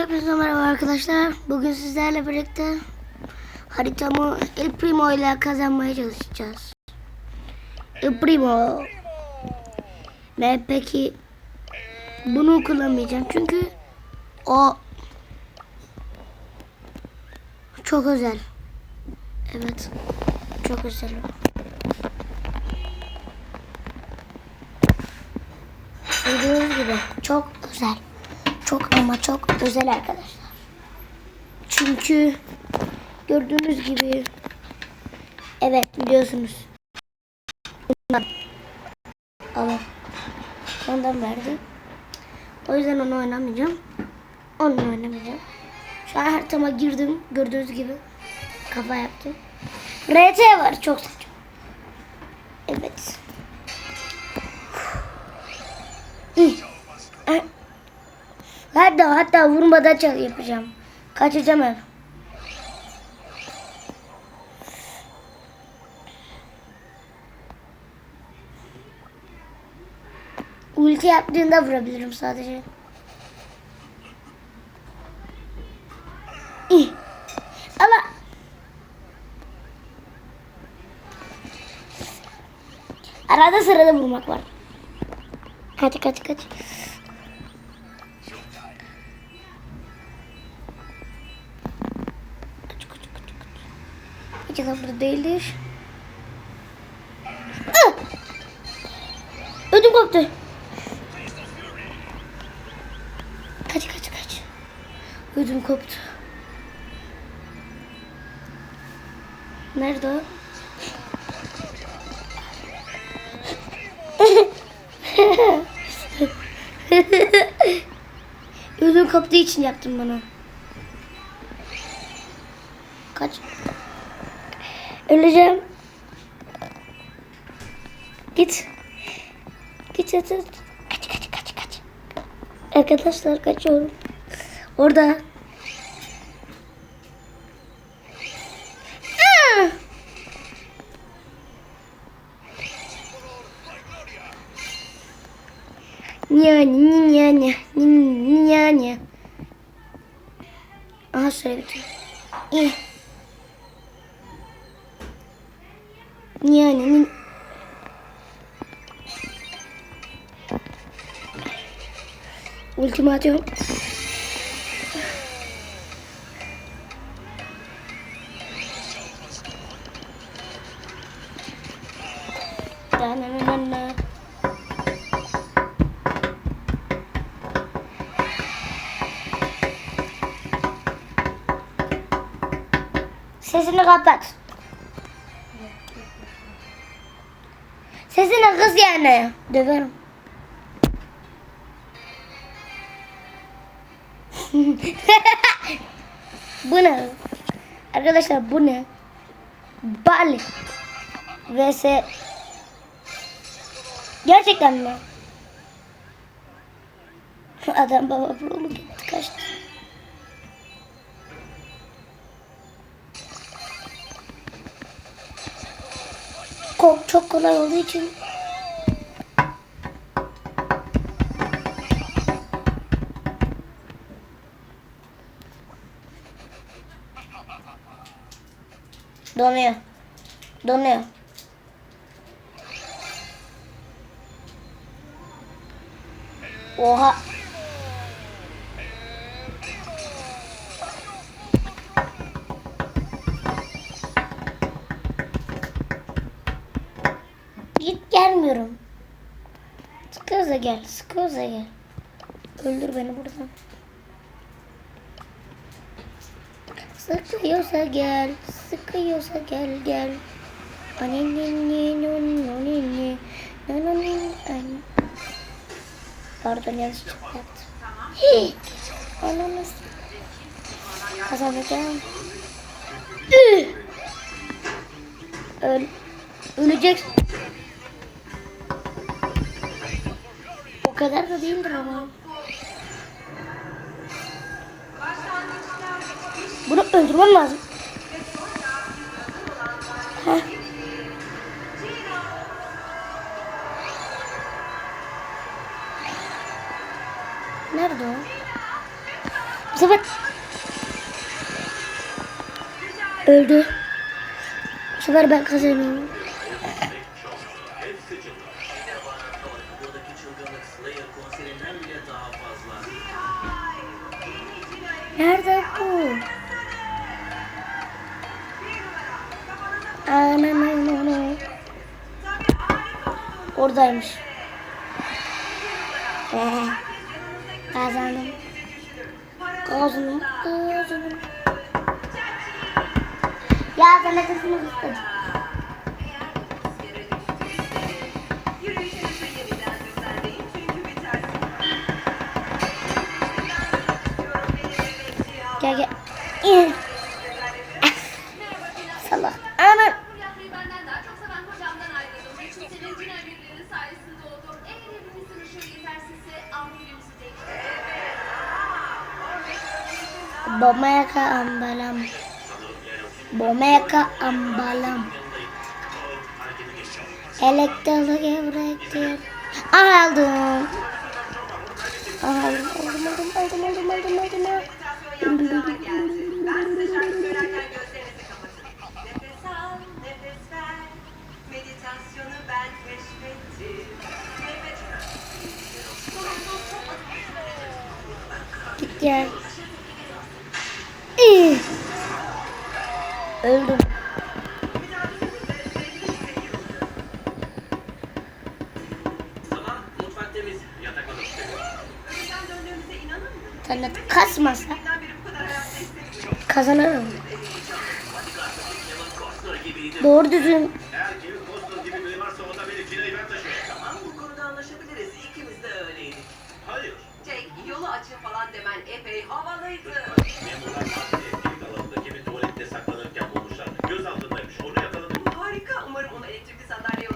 Hepinize merhaba arkadaşlar. Bugün sizlerle birlikte haritamı El Primo ile kazanmaya çalışacağız. El Primo. Ben peki bunu kullanmayacağım çünkü o çok özel. Evet. Çok özel. Gördüğünüz gibi çok özel. Çok ama çok özel arkadaşlar. Çünkü gördüğünüz gibi evet biliyorsunuz. Ama ondan verdi. O yüzden onu oynamayacağım. Onu oynamayacağım. Şu an haritama girdim. Gördüğünüz gibi kafa yaptım. RT var çok Hatta hatta vurmadan çal yapacağım. Kaçacağım ev. Ulti yaptığında vurabilirim sadece. İh. Ama arada sırada vurmak var. Kaç kaç. Kaç Adam burada değildir. Ah! Ödüm koptu. Kaç kaç kaç. Ödüm koptu. Nerede o? Ödüm koptuğu için yaptım bunu. Kaç. Öleceğim. Git. Git et et. Kaç kaç kaç kaç. Arkadaşlar kaçıyorum. Orada. Aa! Yani ni yani ni yani. Aha süre bitiyor. İyi. Yani ni- Ultimatum. Da-na-na-na-na. Sesini kapat. Sesini kız yani. Döverim. bu ne? Arkadaşlar bu ne? Bali. vs Gerçekten mi? Adam baba prolu gitti kaçtı. Çok, kolay olduğu için Donuyor. Donuyor. Oha. Gel. Sıkıyorsa gel. Öldür beni buradan. Sıkıyorsa gel. Sıkıyorsa gel gel. Pardon yanlışlıkla yaptım. S- Kazanacağım. Öl. Öleceksin. Kadar da değildir ama. Bunu öldürmem lazım. Heh. Nerede o? sefer öldü. Bu sefer ben kazanıyorum. Nerede bu? Ananı Oradaymış. Ee, kazandım. Kazandım. Kazandım. Ya de kızımı istedim. Gel gel. İh. Ah. Salak. Anam. Bomeka ambalam. Bomeka ambalam. Elektrik evrektir. Aldım. kasmasa kazanamam. Doğru düzgün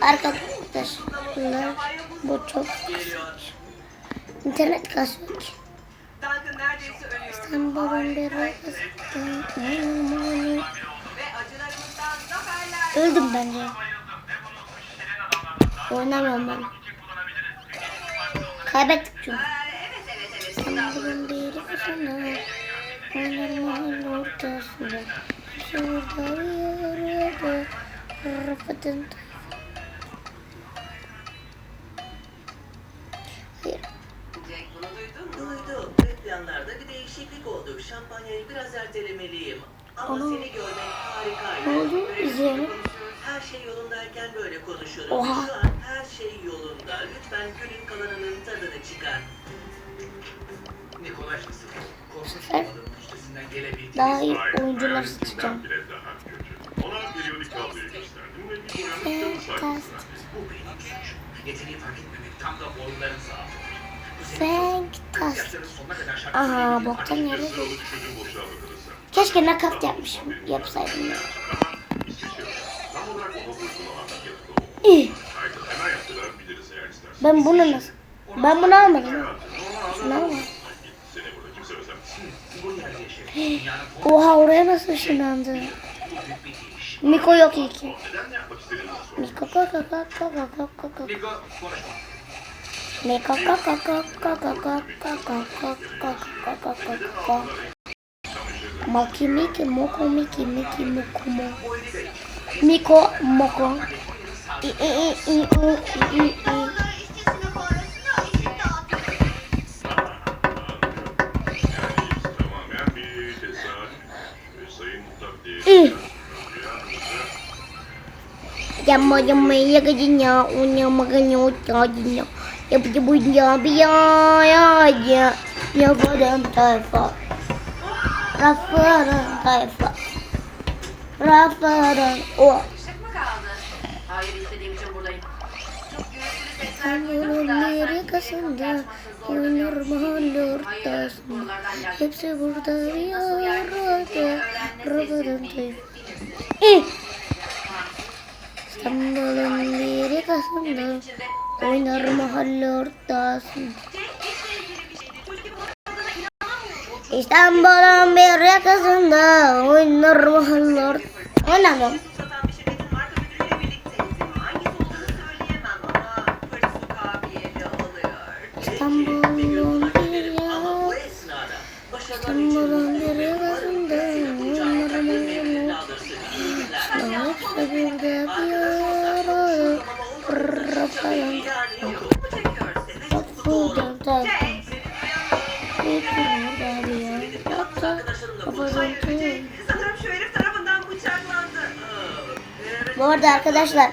Arkadaşlar bu çok kasıyor. İnternet kasıyor. Öldüm bence. Oynamıyorum ben. Kaybettik çünkü. Sanırım bir sana. Oynamam ortasında. Şurada yürüyordu. Rafatın Şampanyayı biraz ertelemeliyim. Ama Ana. seni görmek harikaydı. Ne oldu? Böyle İzleyelim. konuşuyoruz. Her şey yolundayken böyle konuşurum. Oha. Şu an her şey yolunda. Lütfen günün kalanının tadını çıkar. Nikolaj nasıl? Korkunç Evet. olmanın üstesinden gelebildiğiniz Daha iyi oyuncular seçeceğim. bile daha kötü. Ona periyodik tabloyu gösterdim ve bir kitabı sayfasına. Bu benim suçum. Yeteneği fark etmemek tam da oyunların zaafı. Fantastic. Aha boktan yere. Keşke nakat yapmışım. Yapsaydım ya. İyi. Ben bunu nasıl? Ben bunu almadım. Şunu almadım. Oha oraya nasıl ışınlandı? Miko yok iyi. Miko kalk kalk kalk kalk kalk kalk kalk. Maki Miki Moko Miki Miki Moko Mo. Miko Moko. İ i i i u i i i. Yani tamamen bir tesadüf. Ve sayın takdir. İyi. Yama Yapıcı buydu ya bir ya ya ya. Yaparım tayfa. Raflarım tayfa. Raflarım o. Oh. Hayır istediğim için mahalle ortasında Hepsi burada bir arada Arabadan tayfa. İstanbul'un Amerika'sında Oynar mahalle ortasın. İstanbul'un bir yakasında oynar mahalle ortasın. Oynamam. İstanbul'un bir yakasında İstanbul'un bir yakasında oynar mahalle ortasın burada bir Yoksa Kafadan tüy sanırım şu herif tarafından bıçaklandı. Evet, Bu arada arkadaşlar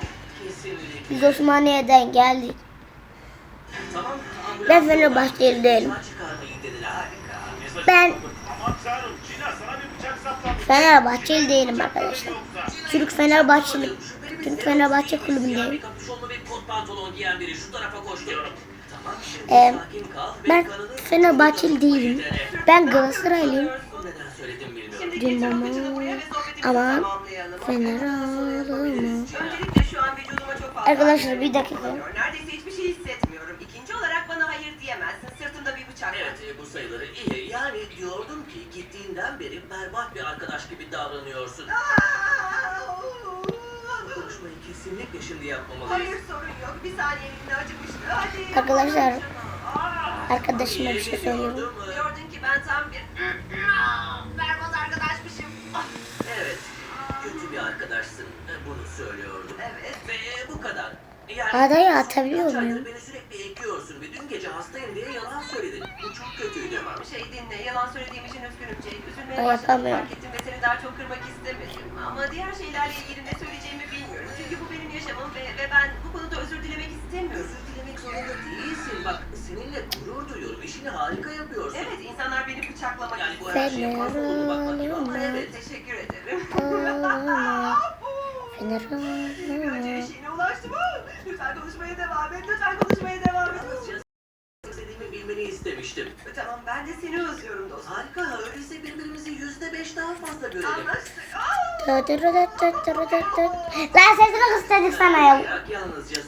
biz Osmaniye'den geldik. Ben Fenerbahçeli değilim. Ben. Fenerbahçeli değilim arkadaşlar. Türk Fenerbahçeli Türk Fenerbahçe kulübündeyim. Pantolon giyen biri şu tarafa koştu. Tamam şimdi Ee, sakin kal ve Ben kanını- Fenerbahçeli değilim. Ben Galatasaraylıyım. Neden söyledim bilmiyorum. Şimdi Dün baba ama. Fener ağlama. Öncelikle şu an vücuduma çok fazla Arkadaşlar, bir dakika. Neredeyse hiçbir şey hissetmiyorum. İkinci olarak bana hayır diyemezsin. Sırtımda bir bıçak var. Evet e, bu sayıları iyi. Yani diyordum ki gittiğinden beri berbat bir arkadaş gibi davranıyorsun. Konuşmayı kesinlikle şimdi yapmamalıyız. Hayır sorun yok. Bir saniye elimde acımıştı. Hadi. Arkadaşlar arkadaşıma bir şey söylüyorum. Diyordun ki ben tam bir berbat arkadaşmışım. Ah, Evet, kötü bir arkadaşsın. E, Bunu söylüyordum. Evet. Ve bu kadar. Yani Adayı atabiliyor muyum? Beni sürekli ekliyorsun ve dün gece hastayım diye yalan söyledin. Bu çok kötüydü. Şey dinle, yalan söylediğim için üzgünüm Cenk. Üzülmeye başladım fark ettim ve seni daha çok kırmak istemedim. Ama diğer şeylerle ilgili ne söyleyeceğimi bilmiyorum. Yaşamım ve, ve ben bu konuda özür dilemek istemiyorum. Özür dilemek zorunda değilsin. Bak seninle gurur duyuyorum. İşini harika yapıyorsun. Evet, insanlar beni bıçaklamak Yani bu her şeye fazla bulunmak bakayım ama evet. Teşekkür ederim. ağlama. Fener Bir önce eşiğine ulaştım. Lütfen konuşmaya devam et. Lütfen konuşmaya devam et. İstediğimi bilmeni istemiştim. Tamam, ben de seni özlüyorum dostum. Harika. Öyleyse birbirimizi yüzde beş daha fazla görelim. Anlaştık. Aa! Lan sesini kıstırdık sana ya. Yalnızca.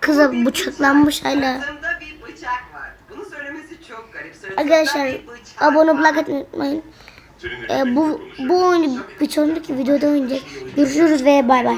Kıza bıçaklanmış hala. Arkadaşlar abone olmayı unutmayın. Ee, bu bu oyunu bir sonraki videoda oynayacak. Görüşürüz ve bay bay.